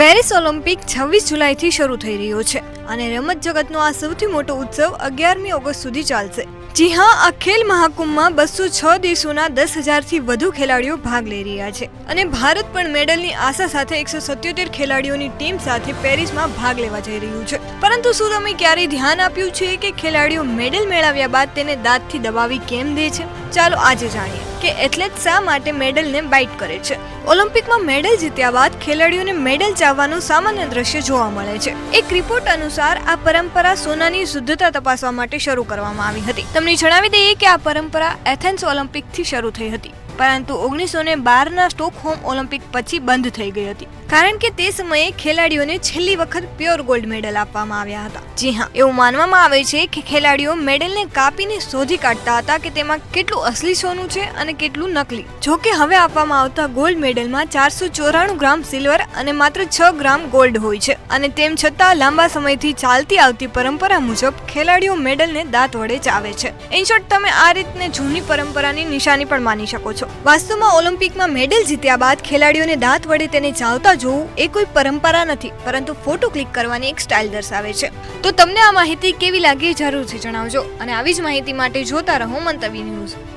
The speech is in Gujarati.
પેરિસ ઓલિમ્પિક છવ્વીસ જુલાઈથી શરૂ થઈ રહ્યો છે અને રમત જગતનો આ સૌથી મોટો ઉત્સવ અગિયારમી ઓગસ્ટ સુધી ચાલશે. જી હા, આ ખેલ મહાકુંભમાં બસો છ દેશોના દસ હજારથી વધુ ખેલાડીઓ ભાગ લઈ રહ્યા છે અને ભારત પણ મેડલની આશા સાથે એકસો સત્યોતેર ખેલાડીઓની ટીમ સાથે પેરિસમાં ભાગ લેવા જઈ રહ્યું છે. પરંતુ શું તમે ક્યારેય ધ્યાન આપ્યું છે કે ખેલાડીઓ મેડલ મેળવ્યા બાદ તેને દાંતથી દબાવી કેમ દે છે? ચાલો આજે જાણીએ કે એથ્લેટ શા માટે મેડલને બાઇટ કરે છે. ઓલિમ્પિકમાં મેડલ જીત્યા બાદ ખેલાડીઓને મેડલ ચાવવાનું સામાન્ય દ્રશ્ય જોવા મળે છે. એક રિપોર્ટ અનુસાર આ પરંપરા સોનાની શુદ્ધતા તપાસવા માટે શરૂ કરવામાં આવી હતી. તમને જણાવી દઈએ કે આ પરંપરા એથેન્સ ઓલિમ્પિકથી શરૂ થઈ હતી. પરંતુ ઓગણીસો ને બારના સ્ટોકહોમ ઓલિમ્પિક પછી બંધ થઈ ગઈ હતી. કારણ કે તે સમયે ખેલાડીઓને છેલ્લી વખત પ્યોર ગોલ્ડ મેડલ આપવામાં આવ્યા હતા. જી હા, એવું માનવામાં આવે છે કે ખેલાડીઓ મેડલને કાપીને શોધી કાઢતા હતા કે તેમાં કેટલું અસલી સોનું છે અને કેટલું નકલી. જો કે હવે આપવામાં આવતા ગોલ્ડ મેડલમાં ચારસો ચોરાણું ગ્રામ સિલ્વર અને માત્ર છ ગ્રામ ગોલ્ડ હોય છે. અને તેમ છતાં લાંબા સમયથી ચાલતી આવતી પરંપરા મુજબ ખેલાડીઓ મેડલને દાંત વડે ચાવે છે. ઇન શોર્ટ, તમે આ રીતને જૂની પરંપરાની નિશાની પણ માની શકો છો. વાસ્તવમાં ઓલિમ્પિકમાં મેડલ જીત્યા બાદ ખેલાડીઓને દાંત વડે તેને ચાવતા જોવું એ કોઈ પરંપરા નથી, પરંતુ ફોટો ક્લિક કરવાની એક સ્ટાઇલ દર્શાવે છે. તો તમને આ માહિતી કેવી લાગી જરૂરથી જણાવજો અને આવી જ માહિતી માટે જોતા રહો મંતવ્ય ન્યૂઝ.